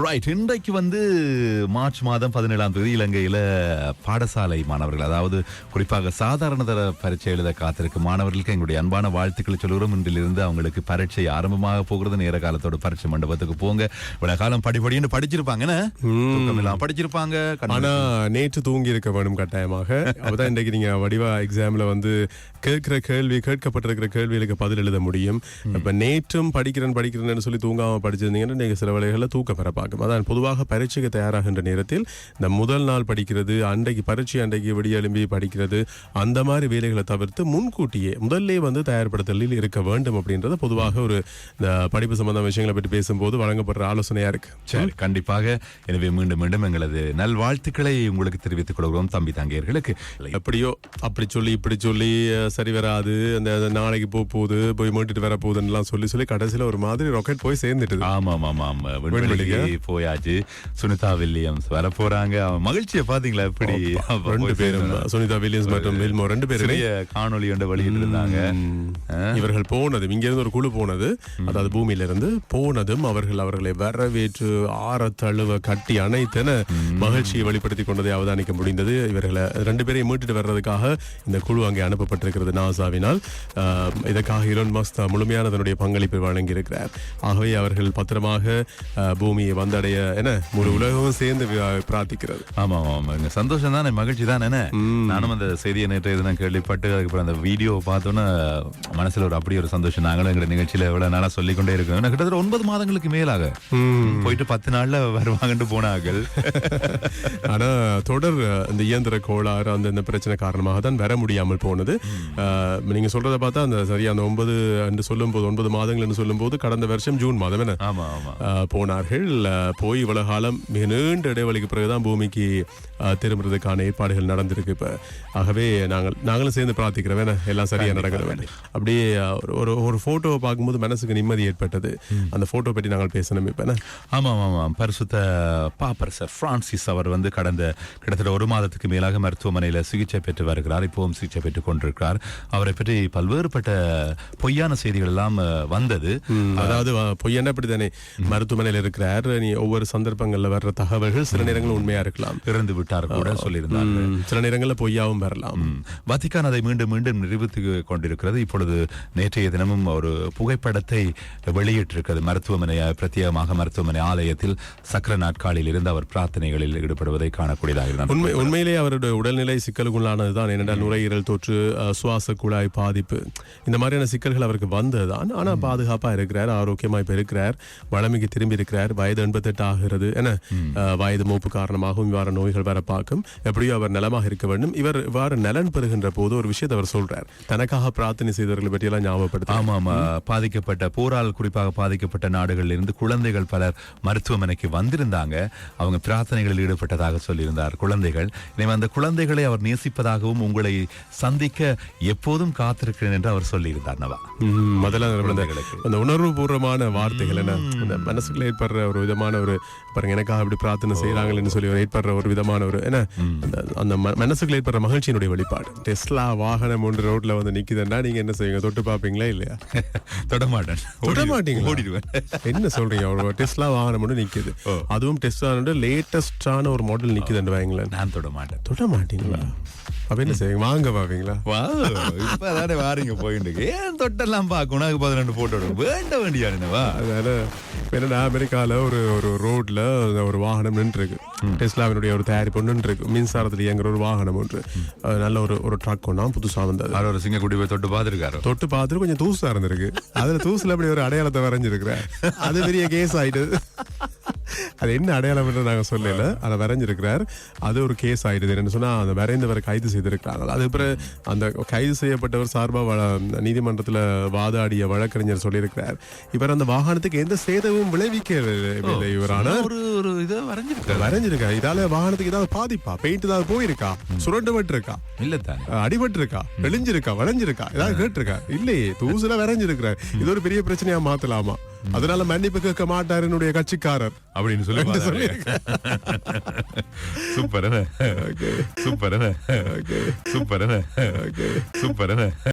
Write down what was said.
Right இன்றைக்கு வந்து March மாதம் பதினேழாம் தேதி இலங்கையில பாடசாலை மாணவர்கள் அதாவது குறிப்பாக சாதாரண தர பரீட்சை எழுத காத்திருக்கும் மாணவர்களுக்கு எங்களுடைய அன்பான வாழ்த்துக்களை சொல்கிறோம் இன்றிலிருந்து அவங்களுக்கு பரீட்சை ஆரம்பமாக போகிறது. நேர காலத்தோட பரீட்சை மண்டபத்துக்கு போங்க. இவ்வளவு காலம் படிப்படின்னு படிச்சிருப்பாங்க படிச்சிருப்பாங்க ஆனா நேற்று தூங்கி இருக்க வேணும் கட்டாயமாக. அப்பதான் இன்றைக்கு நீங்க வடிவா எக்ஸாம்ல வந்து கேட்கிற கேள்வி கேட்கப்பட்டிருக்கிற கேள்விகளுக்கு பதில் எழுத முடியும். இப்ப நேற்றும் படிக்கிறேன் படிக்கிறேன்னு சொல்லி தூங்காம படிச்சிருந்தீங்கன்னா நீங்க சில வேளைகள்ல தூக்க பெற பார்க்கும் அதான் பொதுவாக பரீட்சைக்கு தயாராகின்ற நேரத்தில் இந்த முதல் நாள் படிக்கிறது அன்றைக்கு பரீட்சை அன்றைக்கு விடிய எழும்பி படிக்கிறது அந்த மாதிரி வேலைகளை தவிர்த்து முன்கூட்டியே முதல்லே வந்து தயார்படுத்தலில் இருக்க வேண்டும் அப்படின்றது பொதுவாக ஒரு இந்த படிப்பு சம்பந்தமான விஷயங்களை பற்றி பேசும்போது வழங்கப்படுற ஆலோசனையா இருக்கு. சரி கண்டிப்பாக. எனவே மீண்டும் மீண்டும் எங்களது நல்வாழ்த்துக்களை உங்களுக்கு தெரிவித்துக் கொள்கிறோம் தம்பி தங்கையர்களுக்கு. எப்படியோ அப்படி சொல்லி இப்படி சொல்லி சரி வராது அந்த நாளைக்கு போக போகுது போய் மீட்டுட்டு வர போகுதுன்னு சொல்லி சொல்லி கடைசியில ஒரு மாதிரி ராக்கெட் போய் சேர்ந்துட்டுது. ஆமா ஆமா ஆமா விண்வெளிக்கு. போயாச்சு. சுனிதா வில்லியம்ஸ் வர போறாங்க. அவன் மகிழ்ச்சியை பாத்தீங்களா? எப்படி ரெண்டு பேரும். சுனிதா வில்லியம்ஸ் மற்றும் வில்மோ ரெண்டு பேருமே. காணொளி ஒன்று வெளியிட்டு இருந்தாங்க இவர்கள் போனது இங்க இருந்து ஒரு குழு போனது. அதாவது பூமியில இருந்து போனதும் அவர்கள் அவர்களை வரவேற்று ஆற தழுவ கட்டி அணைத்தென மகிழ்ச்சியை வெளிப்படுத்தி கொண்டதை அவதானிக்க முடிந்தது. இவர்களை ரெண்டு பேரையும் மீட்டுட்டு வர்றதுக்காக இந்த குழு அங்கே அனுப்பப்பட்டிருக்கிறது நாசாவினால். இதற்காக இலோன் மஸ்க் முழுமையான தன்னுடைய பங்களிப்பை வழங்கியிருக்கிறார். ஆகவே அவர்கள் பத்திரமாக ஆஹ், பூமியை வந்தடைய என முழு உலகமும் சேர்ந்து பிரார்த்திக்கிறது. ஆமா ஆமா சந்தோஷம் தானே மகிழ்ச்சி தானே என்ன? நானும் அந்த செய்தியை நேற்று எதுனா கேள்விப்பட்டு அதுக்கப்புறம் அந்த வீடியோ பார்த்தோன்னே மனசுல ஒரு அப்படி ஒரு சந்தோஷம். நாங்களும் எங்க நிகழ்ச்சியில எவ்வளவு நாளா சொல்லிக் கொண்டே இருக்கோம் கிட்டத்தட்ட ஒன்பது மாதங்களுக்கு மேலாக. போயிட்டு பத்து நாள்ல வருவாங்கன்னு போனார்கள் ஆனா தொடர் இந்த இயந்திர கோளாறு அந்த இந்த பிரச்சனை காரணமாக தான் வர முடியாமல் போனது. நீங்க சொல்றத பார்த்தா அந்த சரியா அந்த ஒன்பது என்று சொல்லும் போது ஒன்பது மாதங்கள் என்று சொல்லும் போது கடந்த வருஷம் ஜூன் மாதம் என்ன? போனார்கள். போய் இவ்வளவு காலம் மிக நீண்ட இடைவெளிக்கு பிறகுதான் பூமிக்கு அஹ், திரும்புறதுக்கான ஏற்பாடுகள் நடந்திருக்கு இப்ப. ஆகவே நாங்கள் நாங்களும் சேர்ந்து பிரார்த்திக்கிறோம். எல்லாம் சரியா நடக்கிற வேண்டும் அப்படியே ஒரு- ஒரு ஒரு போட்டோவை பார்க்கும்போது மனசுக்கு நிம்மதி ஏற்பட்டது. அந்த போட்டோ பற்றி நாங்கள் பேசணும் இப்ப ஆமாம் ஆமாம் பரிசுத்த பாப்பர் சார் பிரான்சிஸ் அவர் வந்து கடந்த கிட்டத்தட்ட ஒரு மாதத்துக்கு மேலாக மருத்துவமனையில் சிகிச்சை பெற்று வருகிறார். இப்பவும் சிகிச்சை பெற்றுக் கொண்டிருக்கிறார். அவரை பற்றி பல்வேறுபட்ட பொய்யான செய்திகள் எல்லாம் வந்தது. அதாவது அஹ், பொய்யன்னா அப்படித்தானே மருத்துவமனையில் இருக்கிறார். நீ ஒவ்வொரு சந்தர்ப்பங்கள்ல வர்ற தகவல்கள் சில நேரங்கள் உண்மையா இருக்கலாம். இறந்து விட்டார் கூட சொல்லியிருந்தார் ம், சில நேரங்கள்ல பொய்யாவும் வரலாம். வத்திக்கான் அதை மீண்டும் மீண்டும் நிரூபித்து கொண்டிருக்கிறது. இப்பொழுது நேற்றைய தினமும் ஒரு புகைப்படத்தை வெளியிட்டிருக்கிறது. மருத்துவமனை பிரத்யேகமாக மருத்துவமனை ஆலயத்தில் சக்கர நாட்காலில் இருந்து அவர் பிரார்த்தனைகளில் ஈடுபடுவதை காணக்கூடியதாக உண்மை உண்மையிலே அவருடைய உடல்நிலை சிக்கலுக்குள்ளானதுதான் ஏனென்றால் நுரையீரல் தொற்று சுவாச குழாய் பாதிப்பு இந்த மாதிரியான சிக்கல்கள் அவருக்கு வந்ததுதான். ஆனா பாதுகாப்பா இருக்கிறார் ஆரோக்கியமா இப்ப இருக்கிறார் வளமைக்கு திரும்பி இருக்கிறார் வயது எண்பத்தெட்டு ஆகிறது என வயது மூப்பு காரணமாகவும் இவ்வாறு நோய்கள் வர பார்க்கும். எப்படியோ அவர் நலமாக இருக்க வேண்டும். இவர் இவ்வாறு நலன் பெறுகின்ற போது ஒரு விஷயத்தை அவர் சொல்றார். தனக்காக பிரார்த்தனை செய்தவர்களை பற்றியெல்லாம் ஞாபகப்படுத்த ஆமா ஆமா. பாதிக்கப்பட்ட போரால் குறிப்பாக பாதிக்கப்பட்ட நாடுகளில் இருந்து குழந்தைகள் பலர் மருத்துவமனைக்கு வந்திருந்தாங்க. அவங்க பிரார்த்தனைகளில் ஈடுபட்டதாக சொல்லியிருந்தார் குழந்தைகள். எனவே அந்த குழந்தைகளை அவர் நேசிப்பதாகவும் உங்களை சந்திக்க எப்போதும் காத்திருக்கிறேன் என்று அவர் சொல்லியிருந்தார் நவா. முதல்ல அந்த- உணர்வு பூர்வமான வார்த்தைகள் என்ன? மனசுக்குள்ள ஏற்படுற ஒரு விதமான ஒரு பாருங்க எனக்காக அப்படி பிரார்த்தனை செய்யறாங்கன்னு சொல்லி ஒரு ஏற்படுற ஒரு விதமான ஒரு என்ன அந்த- மனசுக்குள்ள ஏற்படுற மகிழ்ச்சியினுடைய வெளிப்பாடு. டெஸ்லா வாகனம் ஒன்று ரோட்ல வந்து நிக்குதுன்னா நீங்க என்ன செய்வீங்க? தொட்டு பாப்பீங்களா இல்லையா? தொடமாட்டேன் தொட மாட்டீங்களா? ஓடிடுவேன். என்ன சொல்றீங்க? ஒரு டெஸ்லா வாகனம் ஒன்று நிக்குது. அதுவும் டெஸ்லா லேட்டஸ்டான ஒரு மாடல் நிக்குதுன்னு வாங்களேன். நான் தொட மாட்டேன். தொட மாட்டீங்களா? அப்ப என்ன செய்வீங்க? வாங்க பாப்பீங்களா? வா இப்பதானே வாரீங்க போயிட்டு ஏன் தொட்டெல்லாம் பார்க்கணும்? அதுக்கு பதினெண்டு போட்டோ வேண்ட வேண்டியானவா அதனால இப்ப என்னன்னா அமெரிக்கால ஒரு ஒரு ரோட்ல ஒரு வாகனம் நின்று இருக்கு டெஸ்லாவினுடைய ஒரு தயாரிப்பு நின்று இருக்கு மின்சாரத்தில் இயங்குற ஒரு வாகனம் ஒன்று. நல்ல ஒரு ஒரு ட்ரக் ஒன்றா புதுசா வந்தது. அவர் ஒரு சிங்கக்குடி போய் தொட்டு பார்த்துருக்காரு? தொட்டு பார்த்துட்டு கொஞ்சம் தூசா இருந்திருக்கு. அதுல தூசுல அப்படி ஒரு அடையாளத்தை வரைஞ்சிருக்கிறேன். அது பெரிய கேஸ் ஆயிடுது அது என்ன அடையாளம் நாங்க சொல்லல. அதை வரைஞ்சிருக்கிறார். அது ஒரு கேஸ் ஆயிடுது. என்னன்னு சொன்னா அந்த வரைந்தவரை கைது செய்திருக்கிறாங்க அது பிறகு அந்த கைது செய்யப்பட்டவர் சார்பா வ- நீதிமன்றத்துல வாதாடிய வழக்கறிஞர் சொல்லியிருக்கிறார். இவர் அந்த வாகனத்துக்கு எந்த சேதமும் விளைவிக்கவில்லை இவரான. ஒரு ஒரு இதை வரைஞ்சிருக்காரு. வரைஞ்சிருக்கா? இதால வாகனத்துக்கு ஏதாவது பாதிப்பா? பெயிண்ட் ஏதாவது போயிருக்கா? சுரண்டப்பட்டு இருக்கா இல்ல அடிபட்டு இருக்கா வெளிஞ்சிருக்கா வளைஞ்சிருக்கா? ஏதாவது கேட்டிருக்கா? இல்லையே தூசுல வரைஞ்சிருக்கிறார். இது ஒரு பெரிய பிரச்சனையா மாத்தலாமா? அதனால மன்னிப்பு கேட்க மாட்டார் என்னுடைய கட்சிக்காரர். அப்படின்னு சொல்லி சூப்பர் சூப்பர் சூப்பர் சூப்பர்